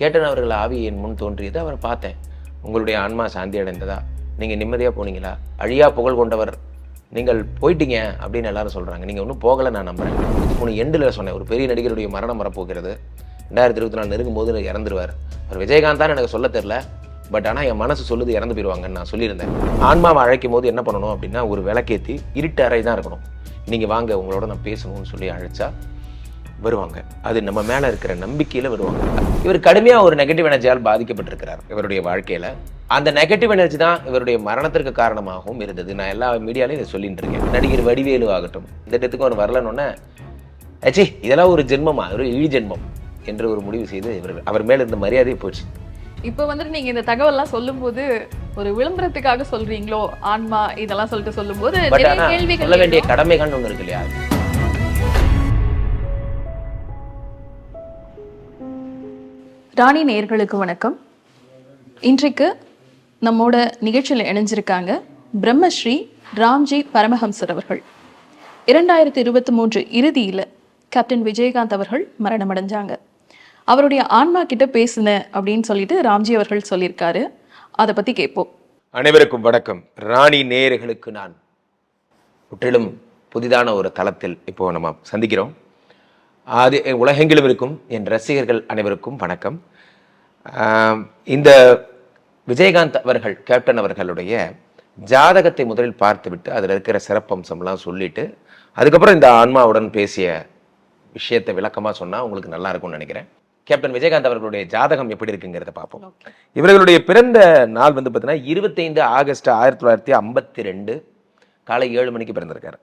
கேட்டன் அவர்கள் ஆவி என் முன் தோன்றியது. அவரை பார்த்தேன். உங்களுடைய ஆன்மா சாந்தி அடைந்ததா நீங்கள் நிம்மதியாக போனீங்களா? அழியா புகழ் கொண்டவர். நீங்கள் போயிட்டீங்க அப்படின்னு எல்லாரும் சொல்கிறாங்க நீங்கள் ஒன்றும் போகலை நான் நம்புகிறேன் மூணு எண்டில் சொன்னேன். ஒரு பெரிய நடிகருடைய மரணம் வரப்போகிறது. ரெண்டாயிரத்தி இருபத்தி நாலு நெருங்கும் போது இறந்துருவார். அவர் விஜயகாந்த் தான் எனக்கு சொல்ல தெரில பட் ஆனால் என் மனசு சொல்லுது இறந்து போயிடுவாங்கன்னு நான் சொல்லியிருந்தேன். ஆன்மாவை அழைக்கும் போது என்ன பண்ணணும் அப்படின்னா ஒரு விளக்கேற்றி இருட்டு அறை தான் இருக்கணும். நீங்கள் வாங்க உங்களோட நான் பேசணும்னு சொல்லி அழைச்சா வருவாங்க. அது நம்ம மேலே இருக்கிற நம்பிக்கையில் வருவாங்க. இவர் கடுமையாக ஒரு நெகட்டிவ் எனர்ஜியால் பாதிக்கப்பட்டிருக்கிறார் இவருடைய வாழ்க்கையில். அந்த நெகட்டிவ் எனர்ஜி தான் இவருடைய மரணத்திற்கு காரணமாகவும் இருந்தது. நான் எல்லா மீடியாலையும் இதை சொல்லிட்டு இருக்கேன். நடிகர் வடிவேலு ஆகட்டும் இந்த இடத்துக்கு அவர் வரலன்னொன்னே அச்சி இதெல்லாம் ஒரு ஜென்மமா? ஒரு இழி ஜென்மம் என்று ஒரு முடிவு செய்து இவர் அவர் மேல இருந்த மரியாதையே போச்சு. இப்போ வந்துட்டு நீங்க இந்த தகவல்லாம் சொல்லும்போது ஒரு விளம்பரத்துக்காக சொல்றீங்களோ? ஆன்மா இதெல்லாம் சொல்லிட்டு நிறைய ஆனா கேள்விகள் சொல்ல வேண்டிய. கடமைகள் ஒன்று இருக்கு இல்லையா? ராணி நேயர்களுக்கு வணக்கம். இன்றைக்கு நம்மோட நிகழ்ச்சியில் இணைஞ்சிருக்காங்க பிரம்மஸ்ரீ ராம்ஜி பரமஹம்சர் அவர்கள். இரண்டாயிரத்தி இருபத்தி மூன்று இறுதியில் கேப்டன் விஜயகாந்த் அவர்கள் மரணமடைஞ்சாங்க அவருடைய ஆன்மா கிட்ட பேசின அப்படின்னு சொல்லிட்டு ராம்ஜி அவர்கள் சொல்லியிருக்காரு. அதை பற்றி கேட்போம். அனைவருக்கும் வணக்கம். ராணி நேயர்களுக்கு நான் முற்றிலும் புதிதான ஒரு தளத்தில் இப்போ நம்ம சந்திக்கிறோம். அது உலகெங்கிலும் இருக்கும் என் ரசிகர்கள் அனைவருக்கும் வணக்கம். இந்த விஜயகாந்த் அவர்கள் கேப்டன் அவர்களுடைய ஜாதகத்தை முதலில் பார்த்துவிட்டு அதில் இருக்கிற சிறப்பம்சம்லாம் சொல்லிட்டு அதுக்கப்புறம் இந்த ஆன்மாவுடன் பேசிய விஷயத்தை விளக்கமாக சொன்னால் உங்களுக்கு நல்லா இருக்கும்னு நினைக்கிறேன். கேப்டன் விஜயகாந்த் அவர்களுடைய ஜாதகம் எப்படி இருக்குங்கிறத பார்ப்போம். இவர்களுடைய பிறந்த நாள் வந்து பார்த்தீங்கன்னா இருபத்தைந்து ஆகஸ்ட் ஆயிரத்தி தொள்ளாயிரத்தி ஐம்பத்தி ரெண்டு காலை ஏழு மணிக்கு பிறந்திருக்காரு.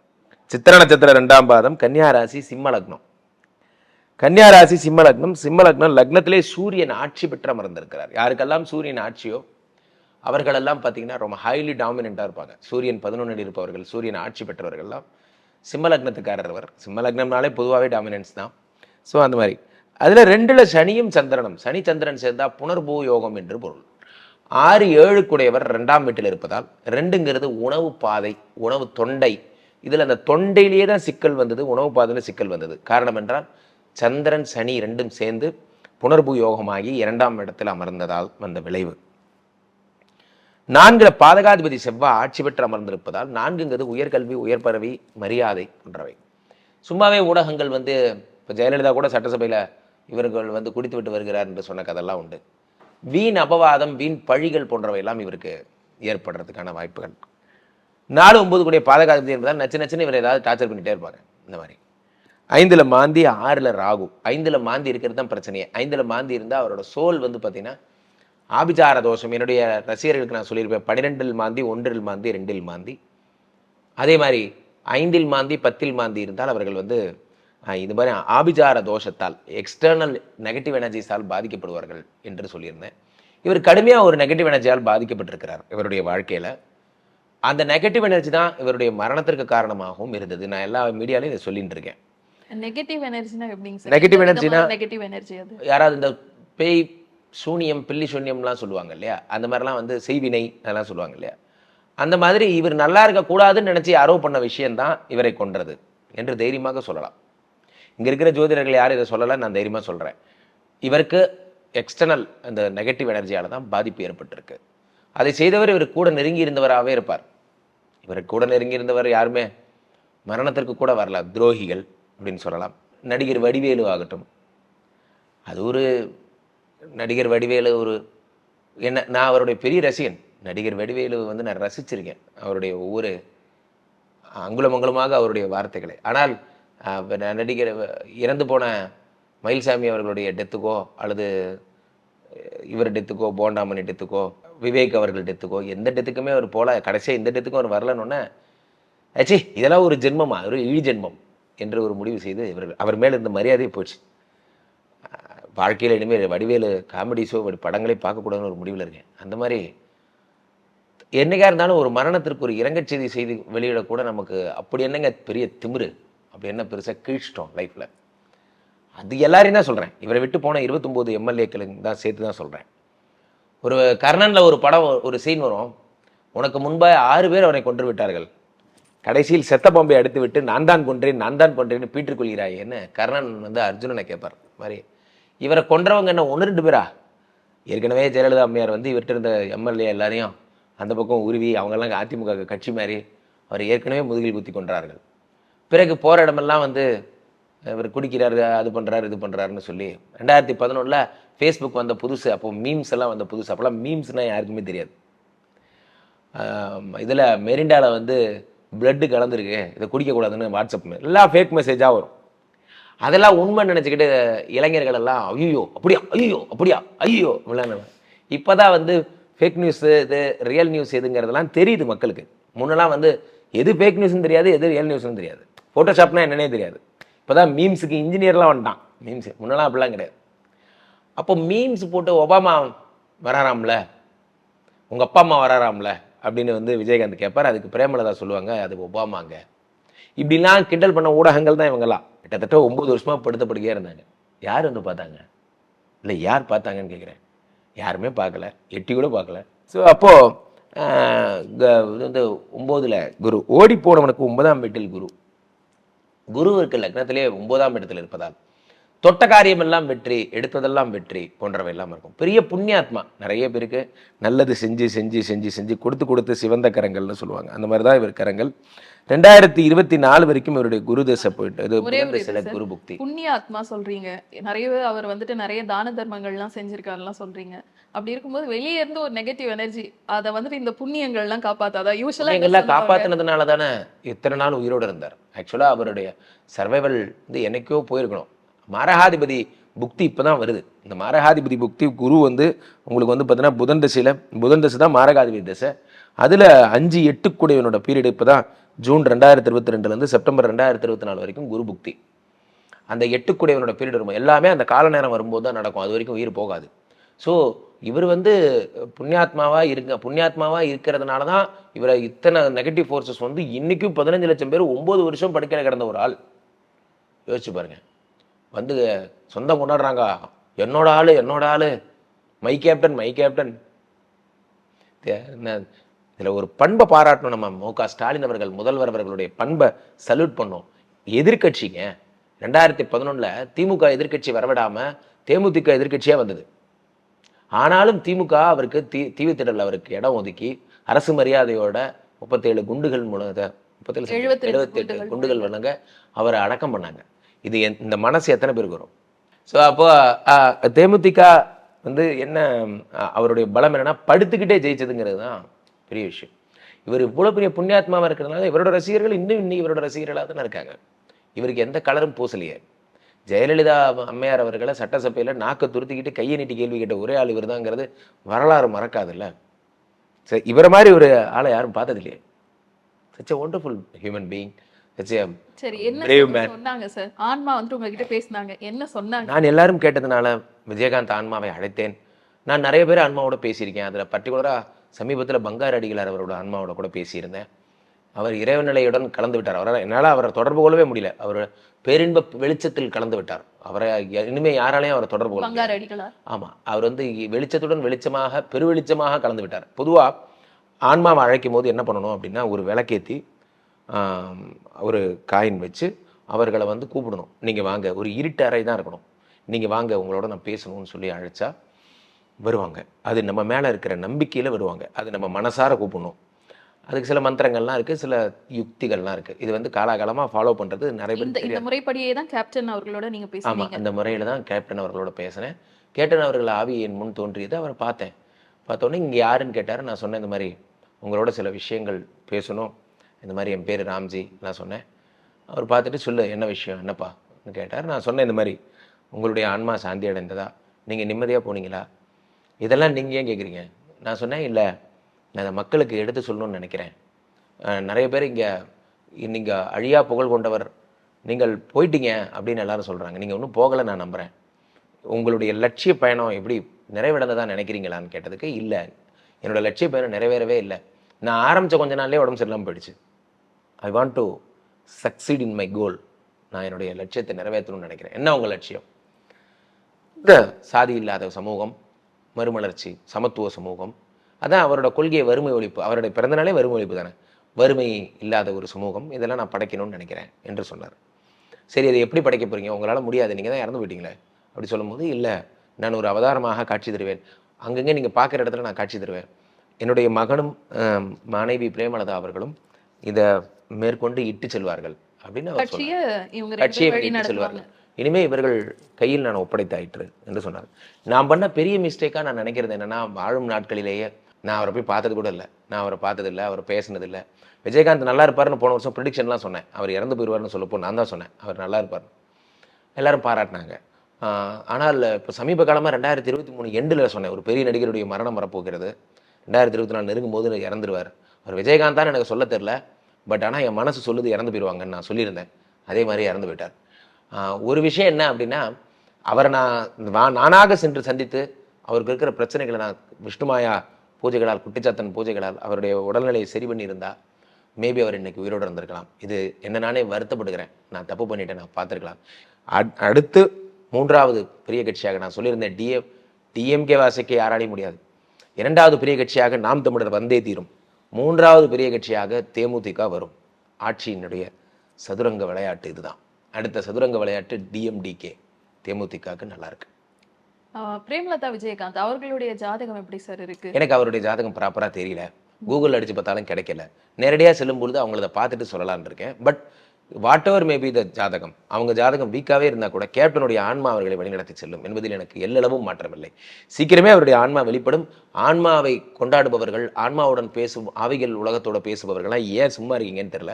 சித்திர நட்சத்திர ரெண்டாம் பாதம் கன்னியா ராசி சிம்ம லக்னம். கன்னியா ராசி சிம்ம லக்னம் சிம்ம லக்னம் லக்னத்திலே சூரியன் ஆட்சி பெற்ற அமர்ந்திருக்கிறார். யாருக்கெல்லாம் சூரியன் ஆட்சியோ அவர்களெல்லாம் பார்த்தீங்கன்னா ரொம்ப ஹைலி டாமினண்ட்டாக இருப்பாங்க. சூரியன் பதினொன்றில் இருப்பவர்கள் சூரியன் ஆட்சி பெற்றவர்கள்லாம் சிம்ம லக்னத்துக்காரர் அவர். சிம்ம லக்னம்னாலே பொதுவாகவே டாமினன்ஸ் தான். ஸோ அந்த மாதிரி. அதில் ரெண்டில் சனியும் சந்திரனும். சனி சந்திரன் சேர்ந்தால் புனர்பூ யோகம் என்று பொருள். ஆறு ஏழுக்குடையவர் ரெண்டாம் வீட்டில் இருப்பதால் ரெண்டுங்கிறது உணவு பாதை உணவு தொண்டை. இதில் அந்த தொண்டையிலேயே தான் சிக்கல் வந்தது உணவு பாதையில் சிக்கல் வந்தது. காரணம் என்றால் சந்திரன் சனி ரெண்டும் சேர்ந்து புனர்பு யோகமாகி இரண்டாம் இடத்தில் அமர்ந்ததால் வந்த விளைவு. நான்குல பாதகாதிபதி செவ்வாய் ஆட்சி பெற்று அமர்ந்திருப்பதால் நான்குங்கிறது உயர்கல்வி உயர்பரவி மரியாதை போன்றவை. சும்மாவே ஊடகங்கள் வந்து இப்போ ஜெயலலிதா கூட சட்டசபையில் இவர்கள் வந்து குடித்து விட்டு வருகிறார் என்று சொன்ன கதெல்லாம் உண்டு. வீண் அபவாதம் வீண் பழிகள் போன்றவையெல்லாம் இவருக்கு ஏற்படுறதுக்கான வாய்ப்புகள். நாலு ஒம்பது கூடிய பாதகாதிபதி என்பதால் நச்சு நச்சுன்னு இவர் ஏதாவது டார்ச்சர் பண்ணிகிட்டே இருப்பாங்க இந்த மாதிரி. ஐந்தில் மாந்தி ஆறில் ராகு. ஐந்தில் மாந்தி இருக்கிறது தான் பிரச்சனையே. ஐந்தில் மாந்தி இருந்தால் அவரோட சோல் வந்து பார்த்தீங்கன்னா ஆபிச்சார தோஷம். என்னுடைய ரசிகர்களுக்கு நான் சொல்லியிருப்பேன் பன்னிரெண்டில் மாந்தி ஒன்றில் மாந்தி ரெண்டில் மாந்தி. அதே மாதிரி ஐந்தில் மாந்தி பத்தில் மாந்தி இருந்தால் அவர்கள் வந்து இது மாதிரி ஆபிச்சார தோஷத்தால் எக்ஸ்டர்னல் நெகட்டிவ் எனர்ஜிஸால் பாதிக்கப்படுவார்கள் என்று சொல்லியிருந்தேன். இவர் கடுமையாக ஒரு நெகட்டிவ் எனர்ஜியால் பாதிக்கப்பட்டிருக்கிறார் இவருடைய வாழ்க்கையில். அந்த நெகட்டிவ் எனர்ஜி தான் இவருடைய மரணத்திற்கு காரணமாகவும் இருந்தது. நான் எல்லா மீடியாலையும் இதை சொல்லிட்டு இருக்கேன். நெகட்டிவ் எனர்ஜினா எப்படிங்க Negative energy-னா- நெகட்டிவ் எனர்ஜி அது? யாராவது இந்த பேய் சூனியம் பில்லி சூன்யம்லாம் சொல்லுவாங்க இல்லையா? அந்த மாதிரிலாம் வந்து செய்வினை அதெல்லாம் சொல்லுவாங்க இல்லையா? அந்த மாதிரி இவர் நல்லா இருக்கக்கூடாதுன்னு நினச்சி யாரோ பண்ண விஷயம்தான் இவரை கொன்றது என்று தைரியமாக சொல்லலாம். இங்கே இருக்கிற ஜோதிடர்கள் யாரும் இதை சொல்லலை நான் தைரியமாக சொல்கிறேன் இவருக்கு எக்ஸ்டர்னல் அந்த நெகட்டிவ் எனர்ஜியால் தான் பாதிப்பு ஏற்பட்டிருக்கு. அதை செய்தவர் இவர் கூட நெருங்கி இருந்தவராகவே இருப்பார். இவர் கூட நெருங்கி இருந்தவர் யாருமே? மரணத்திற்கு கூட வரல. துரோகிகள். அப்படின்னு சொல்லலாம். நடிகர் வடிவேலு ஆகட்டும். அது ஒரு நடிகர் வடிவேலு ஒரு என்ன நான் அவருடைய பெரிய ரசிகன். நடிகர் வடிவேலு வந்து நான் ரசிச்சிருக்கேன். அவருடைய ஒவ்வொரு அங்குலமங்குலமாக அவருடைய வார்த்தைகளை. ஆனால் நடிகர் இறந்து போன மயில்சாமி அவர்களுடைய டெத்துக்கோ அல்லது இவர் டெத்துக்கோ போண்டாமணி டெத்துக்கோ விவேக் அவர்கள் டெத்துக்கோ எந்த டெத்துக்குமே அவர் போல கடைசியாக இந்த டெத்துக்கும் அவர் வரலன்னொன்னே ஆச்சி இதெல்லாம் ஒரு ஜென்மமா? ஒரு இழி ஜென்மம் என்று ஒரு முடிவு செய்து இவர்கள் அவர் மேலே இருந்த மரியாதையே போச்சு. வாழ்க்கையில் இனிமேல் வடிவேலு காமெடி ஷோ படங்களே பார்க்கக்கூடாதுன்னு ஒரு முடிவில் இருக்கேன். அந்த மாதிரி என்னைக்கா இருந்தாலும் ஒரு மரணத்திற்கு ஒரு இரங்கச் செய்தி செய்தி வெளியிடக்கூட நமக்கு அப்படி என்னங்க பெரிய திமிரு? அப்படி என்ன பெருசாக கீழ்ச்சிட்டோம் லைஃப்பில் அது எல்லாரையும் தான் சொல்கிறேன் இவரை விட்டு போன இருபத்தொம்போது எம்எல்ஏக்களுக்கு தான் சேர்த்து தான் சொல்கிறேன் ஒரு கர்ணனில் ஒரு படம் ஒரு சீன் வரும். உனக்கு முன்பாக ஆறு பேர் அவனை கொன்று விட்டார்கள். கடைசியில் செத்த பாம்பை அடுத்து விட்டு நான் தான் கொன்றேன் நான் தான் கொன்றேன்னு பீற்றுக் என்ன? கர்ணன் வந்து அர்ஜுனனை கேட்பார். மாதிரி இவரை கொன்றவங்க என்ன ஒன்று ரெண்டு பேரா? ஏற்கனவே ஜெயலலிதா அம்மையார் வந்து இவர்கிட்ட இருந்த எம்எல்ஏ எல்லாரையும் அந்த பக்கம் உருவி அவங்கெல்லாம் அதிமுக கட்சி மாதிரி அவர் ஏற்கனவே முதுகில் குத்தி கொன்றார்கள். பிறகு போகிற இடமெல்லாம் வந்து இவர் குடிக்கிறாரு அது பண்ணுறாரு இது பண்ணுறாருன்னு சொல்லி ரெண்டாயிரத்தி பதினொன்றில் ஃபேஸ்புக் வந்த புதுசு அப்போ மீம்ஸ் எல்லாம் வந்த புதுசு. அப்போல்லாம் மீம்ஸ்னால் யாருக்குமே தெரியாது. இதில் மெரிண்டாவில் வந்து பிளட்டு கலந்துருக்கு. இதை குடிக்கக்கூடாதுன்னு வாட்ஸ்அப் எல்லாம் ஃபேக் மெசேஜாக வரும். அதெல்லாம் உண்மை நினச்சிக்கிட்டு இளைஞர்கள் எல்லாம் ஐயோ அப்படியா? ஐயோ அப்படியா? ஐயோ அப்படிலாம் இப்போ தான் வந்து ஃபேக் நியூஸ் இது ரியல் நியூஸ் எதுங்கிறதெல்லாம் தெரியுது மக்களுக்கு. முன்னெல்லாம் வந்து எது ஃபேக் நியூஸ்னு தெரியாது எது ரியல் நியூஸ்னு தெரியாது. ஃபோட்டோஷாப்னா என்னன்னே தெரியாது. இப்போ தான் மீம்ஸுக்கு இன்ஜினியர்லாம் வந்துட்டான். மீம்ஸ் முன்னெல்லாம் அப்படிலாம் கிடையாது. அப்போ மீம்ஸ் போட்டு ஒபாமா வராராம்ல? உங்கள் அப்பா அம்மா வராராம்ல? அப்படின்னு வந்து விஜயகாந்த் கேட்பார். அதுக்கு பிரேமலதா சொல்லுவாங்க அது ஒபாமாங்க. இப்படிலாம் கிண்டல் பண்ண ஊடகங்கள் தான் இவங்கெல்லாம். கிட்டத்தட்ட ஒம்பது வருஷமாக படுத்தப்படுக்கையாக இருந்தாங்க. யார் வந்து பார்த்தாங்க? இல்லை யார் பார்த்தாங்கன்னு கேட்குறேன். யாருமே பார்க்கல. எட்டி கூட பார்க்கல. ஸோ அப்போது வந்து ஒம்போதில் குரு. ஓடி போனவனுக்கு ஒன்பதாம் வீட்டில் குரு. குரு இருக்க லக்னத்திலே ஒன்பதாம் இடத்தில் இருப்பதால். தொட்ட காரியமெல்லாம் வெற்றி எடுத்ததெல்லாம் வெற்றி போன்றவை எல்லாம் இருக்கும். பெரிய புண்ணியாத்மா நிறைய பேருக்கு நல்லது செஞ்சு செஞ்சு செஞ்சு செஞ்சு கொடுத்து கொடுத்து சிவந்த கரங்கள்னு சொல்லுவாங்க. அந்த மாதிரி தான் இவர் கரங்கள். ரெண்டாயிரத்தி இருபத்தி நாலு வரைக்கும் இவருடைய குரு தசை போயிட்டு இது. குரு புக்தி. புண்ணிய ஆத்மா சொல்றீங்க நிறையவே அவர் வந்துட்டு நிறைய தான தர்மங்கள்லாம் செஞ்சிருக்காருலாம் சொல்றீங்க. அப்படி இருக்கும்போது வெளியே இருந்து ஒரு நெகட்டிவ் எனர்ஜி அதை வந்துட்டு இந்த புண்ணியங்கள்லாம் காப்பாத்தாதா யூஸ்வலா எங்கெல்லாம் காப்பாத்தினதுனால தானே இத்தனை நாள் உயிரோடு இருந்தார். ஆக்சுவலாக அவருடைய சர்வைவல் வந்து என்னைக்கோ போயிருக்கணும். மரகாதிபதி புக்தி இப்போ தான் வருது. இந்த மரகாதிபதி புக்தி குரு வந்து உங்களுக்கு வந்து பார்த்தீங்கன்னா புதன் தசையில் புதன் தசை தான் மாரகாதிபதி தசை. அதில் அஞ்சு எட்டு கூடையவனோட பீரியட் இப்போ தான் ஜூன் ரெண்டாயிரத்தி இருபத்தி ரெண்டுலேருந்து செப்டம்பர் ரெண்டாயிரத்தி இருபத்தி நாலு வரைக்கும் குரு புக்தி. அந்த எட்டுக்குடையவனோட பீரியட் இருக்கும் எல்லாமே அந்த கால நேரம் வரும்போது தான் நடக்கும். அது வரைக்கும் உயிர் போகாது. ஸோ இவர் வந்து புண்ணியாத்மாவாக இருக்க புண்ணியாத்மாவாக இருக்கிறதுனால தான் இவரை இத்தனை நெகட்டிவ் ஃபோர்ஸஸ் வந்து இன்றைக்கும் பதினஞ்சு லட்சம் பேர் ஒம்பது வருஷம் படுக்கையில் கிடந்த ஒரு ஆள். யோசிச்சு பாருங்கள் வந்து சொந்தம் கொண்டாடுறாங்க. என்னோட ஆளு என்னோட ஆளு. மை கேப்டன் மை கேப்டன் இதில் ஒரு பண்பை பாராட்டணும் நம்ம மு க ஸ்டாலின் அவர்கள் முதல்வர் அவர்களுடைய பண்பை சல்யூட் பண்ணோம். எதிர்க்கட்சிங்க. ரெண்டாயிரத்தி பதினொன்றில் திமுக எதிர்க்கட்சி வரவிடாம தேமுதிக எதிர்க்கட்சியாக வந்தது. ஆனாலும் திமுக அவருக்கு தீ தீவுத்திடல் அவருக்கு இடம் ஒதுக்கி அரசு மரியாதையோட முப்பத்தேழு குண்டுகள் மூலம் முப்பத்தேழு சொல்றேன், 78 எழுபத்தெட்டு. குண்டுகள் வழங்க அவரை அடக்கம் பண்ணாங்க. இது என்- இந்த மனசு எத்தனை பேருக்கு வரும்? ஸோ அப்போது தேமுதிக வந்து என்ன அவருடைய பலம் என்னென்னா படுத்துக்கிட்டே ஜெயிச்சதுங்கிறது தான் பெரிய விஷயம். இவர் இவ்வளோ பெரிய புண்ணியாத்மாவாக இருக்கிறதுனால இவரோட ரசிகர்கள் இன்னும் இன்னும் இவரோட ரசிகர்களாக தானே இருக்காங்க. இவருக்கு எந்த கலரும் பூசலையே. ஜெயலலிதா அம்மையார் அவர்களை சட்டசபையில் நாக்கை துருத்திக்கிட்டு கையை நீட்டி கேள்வி கேட்ட ஒரே ஆள் இவர் தாங்கிறது வரலாறு மறக்காதுல்ல. சரி இவரை மாதிரி ஒரு ஆளை யாரும் பார்த்ததில்லையே. Such a wonderful human being சரி என்ன சொன்னாங்க சார் ஆன்மா வந்துட்டு உங்ககிட்ட பேசினாங்க. என்ன சொன்னாங்க? நான் எல்லாரும் கேட்டதுனால விஜயகாந்த் ஆன்மாவை அழைத்தேன் நான் நிறைய பேர் ஆன்மாவோட பேசியிருக்கேன். அதில் பர்டிகுலராக சமீபத்தில் பங்காரு அடிகளார் அவரோட ஆன்மாவோட கூட பேசியிருந்தேன். அவர் இறைவநிலையுடன் கலந்து விட்டார். அவரால் என்னால் அவரை தொடர்பு கொள்ளவே முடியல. அவர் பேரின்ப வெளிச்சத்தில் கலந்து விட்டார். அவரை இனிமே யாராலையும் அவரை தொடர்பு கொள்ள ஆமாம் அவர் வந்து வெளிச்சத்துடன் வெளிச்சமாக பெருவெளிச்சமாக கலந்து விட்டார். பொதுவாக ஆன்மாவை அழைக்கும் போது என்ன பண்ணணும் அப்படின்னா ஒரு விளக்கேற்றி ஒரு காயின் வச்சு அவர்களை வந்து கூப்பிடணும். நீங்கள் வாங்க ஒரு இருட்டு அறை தான் இருக்கணும். நீங்கள் வாங்க உங்களோட நான் பேசணும்னு சொல்லி அழைச்சா வருவாங்க. அது நம்ம மேலே இருக்கிற நம்பிக்கையில் வருவாங்க. அது நம்ம மனசார கூப்பிடணும். அதுக்கு சில மந்திரங்கள்லாம் இருக்குது சில யுக்திகள்லாம் இருக்குது இது வந்து காலாகாலமாக ஃபாலோ பண்ணுறது நிறைய பேர் இந்த முறைப்படியே தான் கேப்டன் அவர்களோட நீங்க ஆமாம் பேசுனீங்க அந்த முறையில் தான் கேப்டன் அவர்களோட பேசினேன். கேப்டன் அவர்கள் ஆவி என் முன் தோன்றியது அவரை பார்த்தேன். பார்த்தோன்னே இங்கே யாருன்னு கேட்டார் நான் சொன்னேன் இந்த மாதிரி உங்களோட சில விஷயங்கள் பேசணும். இந்த மாதிரி என் பேர் ராம்ஜி நான் சொன்னேன். அவர் பார்த்துட்டு சொல்லு என்ன விஷயம் என்னப்பா? கேட்டார். நான் சொன்னேன் இந்த மாதிரி உங்களுடைய ஆன்மா சாந்தி அடைந்ததா? நீங்கள் நிம்மதியாக போனீங்களா? இதெல்லாம் நீங்கள் ஏன் கேட்குறீங்க நான் சொன்னேன் இல்லை நான் அதை மக்களுக்கு எடுத்து சொல்லணும்னு நினைக்கிறேன். நிறைய பேர் இங்கே நீங்கள் அழியா புகழ் கொண்டவர் நீங்கள் போயிட்டீங்க அப்படின்னு எல்லாரும் சொல்கிறாங்க நீங்கள் ஒன்றும் போகலை நான் நம்புகிறேன் உங்களுடைய லட்சிய பயணம் எப்படி நிறைவடைந்ததாக நினைக்கிறீங்களான்னு கேட்டதுக்கு இல்லை. என்னோடய லட்சிய பயணம் நிறைவேறவே இல்லை. நான் ஆரம்பித்த கொஞ்ச நாள்லேயே உடம்பு சரியில்லாமல் போயிடுச்சு. I want to succeed in my goal நான் என்னுடைய லட்சியத்தை நிறைவேற்றணும்னு நினைக்கிறேன். என்ன உங்கள் லட்சியம்? இந்த சாதி இல்லாத சமூகம் மறுமலர்ச்சி சமத்துவ சமூகம் அதான் அவரோட கொள்கையை வறுமை ஒழிப்பு அவருடைய பிறந்தநாளே வறுமை ஒழிப்பு தானே. வறுமை இல்லாத ஒரு சமூகம் இதெல்லாம் நான் படைக்கணும்னு நினைக்கிறேன் என்று சொன்னார். சரி அதை எப்படி படைக்க போகிறீங்க உங்களால் முடியாது நீங்கள் தான் இறந்து போயிட்டீங்களே. அப்படி சொல்லும்போது இல்லை நான் ஒரு அவதாரமாக காட்சி தருவேன். அங்கங்கே நீங்கள் பார்க்குற இடத்துல நான் காட்சி தருவேன். என்னுடைய மகனும் மனைவி பிரேமலதா அவர்களும் இதை மேற்கொண்டு இட்டு செல்வார்கள் அப்படின்னு அவர் சொன்னார். கட்சியை இட்டு செல்வார்கள். இனிமே இவர்கள் கையில் நான் ஒப்படைத்தாயிற்று என்று சொன்னார். நான் பண்ண பெரிய மிஸ்டேக்காக நான் நினைக்கிறது என்னன்னா வாழும் நாட்களிலேயே நான் அவரை போய் பார்த்தது கூட இல்லை. நான் அவரை பார்த்ததில்லை அவர் பேசினதில்லை விஜயகாந்த் நல்லா இருப்பாருன்னு போன வருஷம் ப்ரிடிக்ஷன்லாம் சொன்னேன். அவர் இறந்து போயிடுவார்னு சொல்லப்போ நான் தான் சொன்னேன். அவர் நல்லா இருப்பார். எல்லாரும் பாராட்டினாங்க. ஆனால் இப்போ சமீப காலமாக ரெண்டாயிரத்தி இருபத்தி மூணு எண்டில் சொன்னேன். ஒரு பெரிய நடிகருடைய மரணம் வரப்போகிறது. ரெண்டாயிரத்தி இருபத்தி நாலு நெருங்கும் போது இறந்துருவார். அவர் விஜயகாந்த் தான் எனக்கு சொல்ல தெரில பட் ஆனால் என் மனசு சொல்லுது இறந்து போயிடுவாங்கன்னு நான் சொல்லியிருந்தேன். அதே மாதிரி இறந்து போயிட்டார். ஒரு விஷயம் என்ன அப்படின்னா அவரை நான் வா- நானாக சென்று சந்தித்து அவருக்கு இருக்கிற பிரச்சனைகளை நான் விஷ்ணுமாயா பூஜைகளால் குட்டிச்சாத்தன் பூஜைகளால் அவருடைய உடல்நிலையை சரி பண்ணியிருந்தா மேபி அவர் இன்னைக்கு உயிரோடு இருந்திருக்கலாம். இது என்ன நானே வருத்தப்படுகிறேன். நான் தப்பு பண்ணிட்டேன் நான் பார்த்துருக்கலாம். அட்- அடுத்து மூன்றாவது பெரிய கட்சியாக நான் சொல்லியிருந்தேன் டிஎம் டிஎம்கே வாசிக்க யாராலையும் முடியாது. இரண்டாவது பெரிய கட்சியாக நாம் தமிழர் வந்தே தீரும். மூன்றாவது பெரிய கட்சியாக தேமுதிக வரும். ஆட்சியினுடைய சதுரங்க விளையாட்டு இதுதான். அடுத்த சதுரங்க விளையாட்டு டிஎம்டிகே தேமுதிகக்கு நல்லா இருக்கு. பிரேமலதா விஜயகாந்த் அவர்களுடைய ஜாதகம் எப்படி சார் இருக்கு? எனக்கு அவருடைய ஜாதகம் ப்ராப்பராக தெரியல. கூகுள் அடிச்சு பார்த்தாலும் கிடைக்கல. நேரடியாக செல்லும் பொழுது அவங்கள பார்த்துட்டு சொல்லலாம்னு இருக்கேன். But whatever maybe the ஜாதகம் அவங்க ஜாதகம் வீக்காகவே இருந்தால் கூட கேப்டனுடைய ஆன்மா அவர்களை வழிநடத்தி செல்லும் என்பதில் எனக்கு எல்லளவும் மாற்றமில்லை. சீக்கிரமே அவருடைய ஆன்மா வெளிப்படும். ஆன்மாவை கொண்டாடுபவர்கள் ஆன்மாவுடன் பேசும் ஆவிகள் உலகத்தோட பேசுபவர்கள்லாம் ஏன் சும்மா இருக்கீங்கன்னு தெரில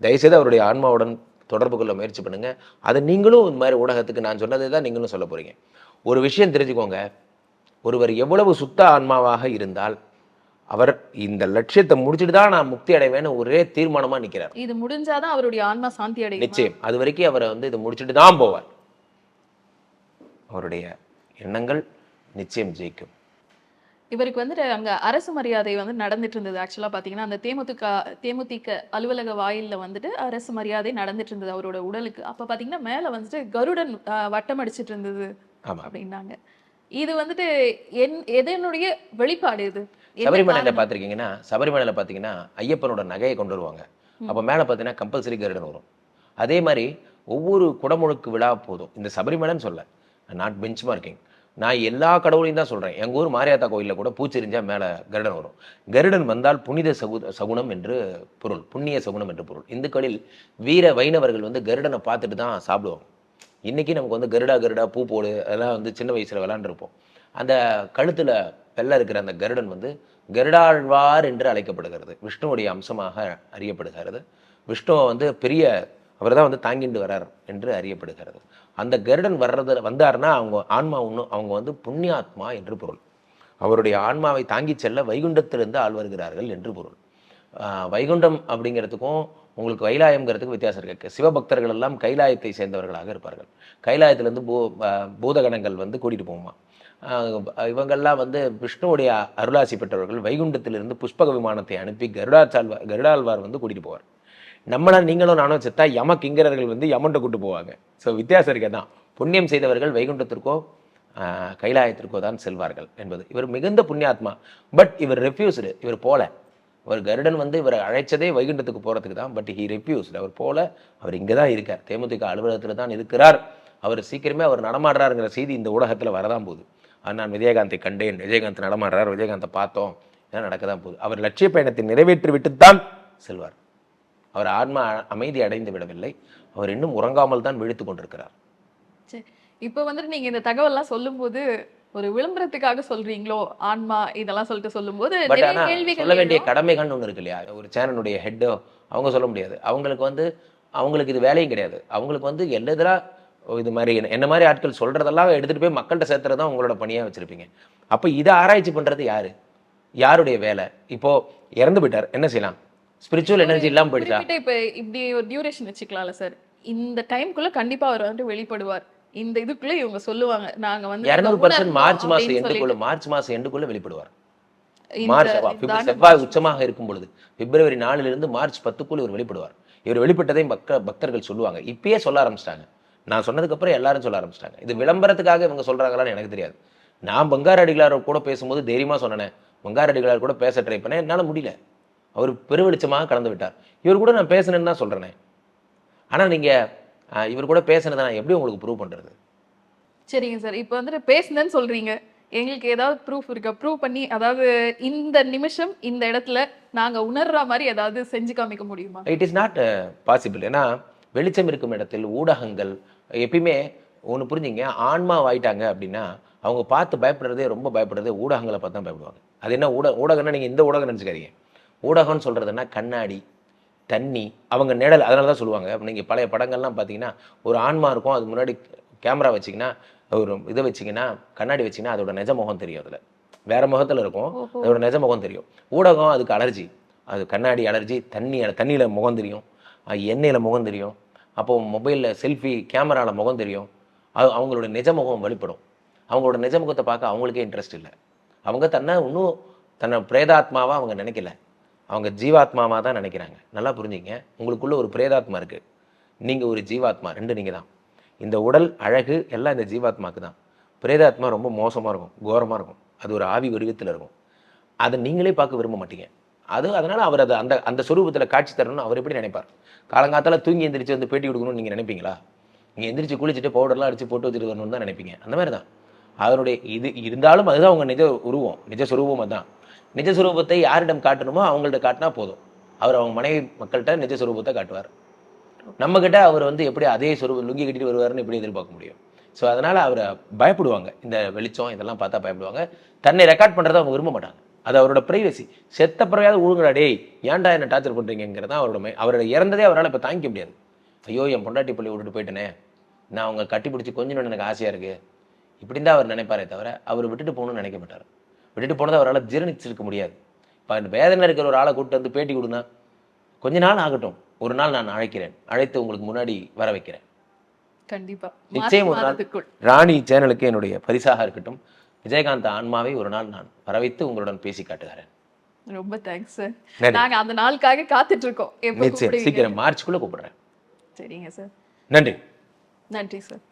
தயவுசெய்து அவருடைய ஆன்மாவுடன் தொடர்பு கொள்ள முயற்சி பண்ணுங்கள் அதை நீங்களும் இந்த மாதிரி ஊடகத்துக்கு நான் சொன்னதை தான் நீங்களும் சொல்ல போகிறீங்க ஒரு விஷயம் தெரிஞ்சுக்கோங்க. ஒருவர் எவ்வளவு சுத்த ஆன்மாவாக இருந்தால் அவர் இந்த லட்சியத்தை முடிச்சுட்டு தான் நான் முக்தி அடைவேன்னு ஒரே தீர்மானமா நிக்கிறார். இது முடிஞ்சாதான் அவருடைய ஆன்மா சாந்தி அடையும்? நிச்சயம். அது வரைக்கும் அவரை வந்து இதை முடிச்சுட்டு தான் போவார். அவருடைய எண்ணங்கள் நிச்சயம் ஜெயிக்கும். இவருக்கு வந்துட்டு அங்க அரசு மரியாதை வந்து நடந்துட்டு இருந்தது. ஆக்சுவலா பாத்தீங்கன்னா அந்த தேமுதிக தேமுதிக அலுவலக வாயில்ல வந்துட்டு அரசு மரியாதை நடந்துட்டு இருந்தது அவரோட உடலுக்கு. அப்ப பாத்தீங்கன்னா மேல வந்துட்டு கருடன் வட்டம் அடிச்சிட்டு இருந்தது அப்படின்னாங்க. இது வந்துட்டு என் எதனுடைய வெளிப்பாடு இது? சபரிமலையில காரணம்? பாத்திருக்கீங்கன்னா சபரிமலையில பாத்தீங்கன்னா ஐயப்பனோட நகையை கொண்டு வருவாங்க. அப்ப மேல பாத்தீங்கன்னா கம்பல்சரி கருடன் வரும். அதே மாதிரி ஒவ்வொரு குடமுழுக்கு விழா போதும். இந்த சபரிமலைன்னு சொல்ல நாட் பெஞ்ச் மார்க்கிங் நான் எல்லா கடவுளையும் தான் சொல்றேன். எங்க ஊர் மாரியாத்தா கோயில்ல கூட பூச்செறிஞ்சா மேல கருடன் வரும். கருடன் வந்தால் புனித சகு சகுனம் என்று பொருள். புண்ணிய சகுனம் என்று பொருள். இந்துக்களில் வீர வைணவர்கள் வந்து கருடனை பார்த்துட்டு தான் சாப்பிடுவாங்க. இன்னைக்கு நமக்கு வந்து கருடா கருடா பூ போடு அதெல்லாம் வந்து சின்ன வயசுல விளாண்டுருப்போம் அந்த கழுத்துல வெள்ளை இருக்கிற அந்த கருடன் வந்து கருடாழ்வார் என்று அழைக்கப்படுகிறது விஷ்ணுவுடைய அம்சமாக அறியப்படுகிறது விஷ்ணுவை வந்து பெரிய அவர் தான் வந்து தாங்கிண்டு வரார் என்று அறியப்படுகிறது அந்த கருடன் வர்றது வந்தாருன்னா அவங்க ஆன்மா ஒன்று அவங்க வந்து புண்ணியாத்மா என்று பொருள் அவருடைய ஆன்மாவை தாங்கிச் செல்ல வைகுண்டத்திலிருந்து ஆள் வருகிறார்கள் என்று பொருள் வைகுண்டம் அப்படிங்கிறதுக்கும் உங்களுக்கு கைலாயம்ங்கிறதுக்கு வித்தியாசம் இருக்கு சிவபக்தர்கள் எல்லாம் கைலாயத்தை சேர்ந்தவர்களாக இருப்பார்கள் கைலாயத்திலேருந்து பூ பூதகணங்கள் வந்து கூட்டிகிட்டு போகுமா இவங்கள்லாம் இவங்கெல்லாம் வந்து விஷ்ணுவுடைய அருளாசி பெற்றவர்கள். வைகுண்டத்திலிருந்து புஷ்பக விமானத்தை அனுப்பி கருடாச்சால்வார் கருடாழ்வார் வந்து கூட்டிகிட்டு போவார். நம்மளா நீங்களும் நானும் செத்தா யம கிங்கரர்கள் வந்து யமன்ட்ட கூட்டு போவாங்க. ஸோ வித்தியாசம் இருக்கே தான் புண்ணியம் செய்தவர்கள் வைகுண்டத்திற்கோ கைலாயத்திற்கோ தான் செல்வார்கள் என்பது. இவர் மிகுந்த புண்ணியாத்மா. பட் இவர் ரெஃப்யூஸ்டு இவர் போல. இவர் கருடன் வந்து இவரை அழைச்சதே வைகுண்டத்துக்கு போகிறதுக்கு தான். பட் ஹி ரெஃப்யூஸ்டு அவர் போல. அவர் இங்கே தான் இருக்கார். தேமுதிக அலுவலகத்தில் தான் இருக்கிறார். அவர் சீக்கிரமே அவர் நடமாடுறாருங்கிற செய்தி இந்த ஊடகத்தில் வரதான் போகுது. நான் விஜயகாந்தை கண்டேன். விஜயகாந்த் நடமாடுறார். விஜயகாந்தை பார்த்தோம். இதெல்லாம் நடக்க தான் போகுது. அவர் லட்சிய பயணத்தை நிறைவேற்றி விட்டுத்தான் செல்வார். அவர் ஆன்மா அமைதி அடைந்து விடவில்லை. அவர் இன்னும் உறங்காமல் தான் விழித்துக் கொண்டிருக்கிறார். இப்போ வந்துட்டு நீங்க இந்த தகவல்லாம் சொல்லும்போது ஒரு விளம்பரத்துக்காக சொல்றீங்களோ? ஆன்மா இதெல்லாம் சொல்லிட்டு சொல்லும்போது ஆனா கேள்விகள் சொல்ல வேண்டிய. கடமைகள்னு ஒன்று இருக்கு இல்லையா? ஒரு சேனலுடைய ஹெட்டோ அவங்க சொல்ல முடியாது. அவங்களுக்கு வந்து அவங்களுக்கு இது வேலையும் கிடையாது. அவங்களுக்கு வந்து எல்லதரா இது மாதிரி என்ன- மாதிரி ஆட்கள் சொல்றதெல்லாம் எடுத்துட்டு போய் மக்கள்கிட்ட சேர்த்துறது தான் உங்களோட பணியா வச்சிருப்பீங்க. அப்போ இதை ஆராய்ச்சி பண்றது யாரு? யாருடைய வேலை? இப்போ இறந்து போயிட்டார். என்ன செய்யலாம்? ஸ்பிரிச்சுவல் எனர்ஜி இல்லாம போயிட்டா குறிப்பிட்ட இப்ப இப்படி ஒரு டியூரேஷன் வச்சுக்கலாம்ல சார் இந்த டைம்குள்ள கண்டிப்பா அவர் வந்துட்டு வெளிப்படுவார். இந்த இதுக்குள்ள இவங்க சொல்லுவாங்க. நாங்க வந்து இரநூறு பர்சன்ட் மார்ச் மாசம் அப்படின்னு எண்டுக்குள்ள. மார்ச் மாசம் எண்டுக்குள்ள வெளிப்படுவார். மார்ச் செவ்வாய் உச்சமாக இருக்கும் பொழுது பிப்ரவரி நாலிலிருந்து மார்ச் பத்துக்குள் இவர் வெளிப்படுவார். இவர் வெளிப்பட்டதை பக்க பக்தர்கள் சொல்லுவாங்க. இப்பயே சொல்ல ஆரம்பிச்சிட்டாங்க. நான் சொன்னதுக்கு அப்புறம் எல்லாரும் சொல்ல ஆரம்பிச்சிட்டாங்க. இது விளம்பரத்துக்காக இவங்க சொல்றாங்களான்னு எனக்கு தெரியாது. நான் பங்கார அடிகளார் கூட பேசும்போது தைரியமா சொன்னேன். பங்கார அடிகளார் கூட பேச ட்ரை பண்ணேன். என்னால முடியல. அவர் பெருவெளிச்சமாக கலந்து விட்டார். இவர் கூட நான் பேசினேன்னு தான் சொல்றேனே. ஆனா நீங்க அஹ், இவர் கூட பேசினதை நான் எப்படி உங்களுக்கு ப்ரூவ் பண்றது? சரிங்க சார். இப்போ வந்துட்டு பேசுனேன்னு சொல்றீங்க. எங்களுக்கு ஏதாவது ப்ரூஃப் இருக்கா? ப்ரூவ் பண்ணி அதாவது இந்த நிமிஷம் இந்த இடத்துல நாங்க உணர்ற மாதிரி ஏதாவது செஞ்சு காமிக்க முடியுமா? இட் இஸ் நாட் பாசிபிள் ஏன்னா வெளிச்சம் இருக்கும் இடத்தில் ஊடகங்கள் எப்பயுமே ஒன்று புரிஞ்சுங்க ஆன்மா ஆயிட்டாங்க அப்படின்னா அவங்க பார்த்து பயப்படுறதே ரொம்ப பயப்படுறதே ஊடகங்களை பார்த்து தான் பயப்படுவாங்க. அது என்ன ஊடக ஊடகம்னா நீங்கள் இந்த ஊடகம் நினச்சிக்காதீங்க. ஊடகம்னு சொல்கிறதுனா கண்ணாடி தண்ணி அவங்க நிழல் அதனால தான் சொல்லுவாங்க. நீங்கள் பழைய படங்கள்லாம் பார்த்தீங்கன்னா ஒரு ஆன்மா இருக்கும் அது முன்னாடி கேமரா வச்சிங்கன்னா ஒரு இதை வச்சிங்கன்னா கண்ணாடி வச்சிங்கன்னா அதோட நிஜ முகம் தெரியும் அதில். வேற முகத்தில் இருக்கும் அதோட நிஜ முகம் தெரியும். ஊடகம் அதுக்கு அலர்ஜி. அது கண்ணாடி அலர்ஜி தண்ணி தண்ணியில் முகம் தெரியும். எண்ணெயில் முகம் தெரியும். அப்போது மொபைலில் செல்ஃபி கேமராவில் முகம் தெரியும். அது அவங்களோட நிஜ முகம் வெளிப்படும். அவங்களோட நிஜ முகத்தை பார்க்க அவங்களுக்கே இன்ட்ரெஸ்ட் இல்லை. அவங்க தன்னை இன்னும் தன்னை பிரேதாத்மாவாக அவங்க நினைக்கல. அவங்க ஜீவாத்மாவாக தான் நினைக்கிறாங்க. நல்லா புரிஞ்சுங்க. உங்களுக்குள்ளே ஒரு பிரேதாத்மா இருக்குது நீங்கள் ஒரு ஜீவாத்மா. ரெண்டு நீங்கள் தான். இந்த உடல் அழகு எல்லாம் இந்த ஜீவாத்மாவுக்கு தான். பிரேதாத்மா ரொம்ப மோசமாக இருக்கும். கோரமாக இருக்கும். அது ஒரு ஆவி வடிவத்தில் இருக்கும். அதை நீங்களே பார்க்க விரும்ப மாட்டீங்க. அது அதனால் அவர் அதை அந்த அந்த சுரூபத்தில் காட்சி தரணும்னு அவர் எப்படி நினைப்பார்? காலங்காத்தால தூங்கி எந்திரிச்சு வந்து பேட்டி கொடுக்கணும்னு நீங்கள் நினைப்பீங்களா? நீங்கள் எந்திரிச்சு குளிச்சுட்டு பவுடர்லாம் அடிச்சு போட்டு வச்சுட்டு வரணும்னு தான் நினைப்பீங்க. அந்த மாதிரி தான் அவருடைய இது இருந்தாலும் அதுதான் அவங்க நிஜ உருவம். நிஜ சுரூபம் அதுதான் நிஜ சுரூபத்தை யாரிடம் காட்டணுமோ அவங்கள்ட்ட காட்டினா போதும். அவர் அவங்க மனைவி மக்கள்கிட்ட நிஜ சுரூபத்தை காட்டுவார். நம்மக்கிட்ட அவர் வந்து எப்படி அதே சுரூபம் லுங்கி கட்டிட்டு வருவாருன்னு எப்படி எதிர்பார்க்க முடியும்? ஸோ அதனால் அவரை பயப்படுவாங்க. இந்த வெளிச்சம் இதெல்லாம் பார்த்தா பயப்படுவாங்க. தன்னை ரெக்கார்ட் பண்ணுறதை அவங்க விரும்ப மாட்டாங்க. அது அவரோட ப்ரைவசி செத்த பிறவையாவது ஒழுங்குடா டேய் ஏன்டா என்ன டார்ச்சர் பண்ணுறீங்கிறது தான் அவரோட அவரோட இறந்ததே அவரால் இப்போ தாங்கிக்க முடியாது. ஐயோ என் பொண்டாட்டி பள்ளி விட்டுட்டு போயிட்டேனே. நான் அவங்க கட்டி பிடிச்சி கொஞ்சம் எனக்கு ஆசையாக இருக்குது இப்படி தான் அவர் நினைப்பாரே தவிர அவர் விட்டுட்டு போகணும்னு நினைக்க மாட்டார். விட்டுட்டு போனதை அவரால் ஜீரணிச்சிருக்க முடியாது. இப்போ அந்த வேதனை இருக்கிற ஒரு ஆளை கூப்பிட்டு வந்து பேட்டி கொடுனா கொஞ்ச நாள் ஆகட்டும். ஒரு நாள் நான் அழைக்கிறேன். அழைத்து உங்களுக்கு முன்னாடி வர வைக்கிறேன். கண்டிப்பா. நிச்சயம் ஒரு நாள் ராணி சேனலுக்கு என்னுடைய பரிசாக இருக்கட்டும். விஜயகாந்த் ஆன்மாவை ஒரு நாள் நான் வரவைத்து உங்களுடன் பேசி காட்டுகிறேன். ரொம்ப தேங்க்ஸ் சார். நாங்க அந்த நாளுக்காக காத்துட்டு இருக்கோம் நிச்சயம்? சீக்கிரம் மார்ச்சுக்குள்ள கூப்பிடுறேன். சரிங்க சார் நன்றி. நன்றி சார்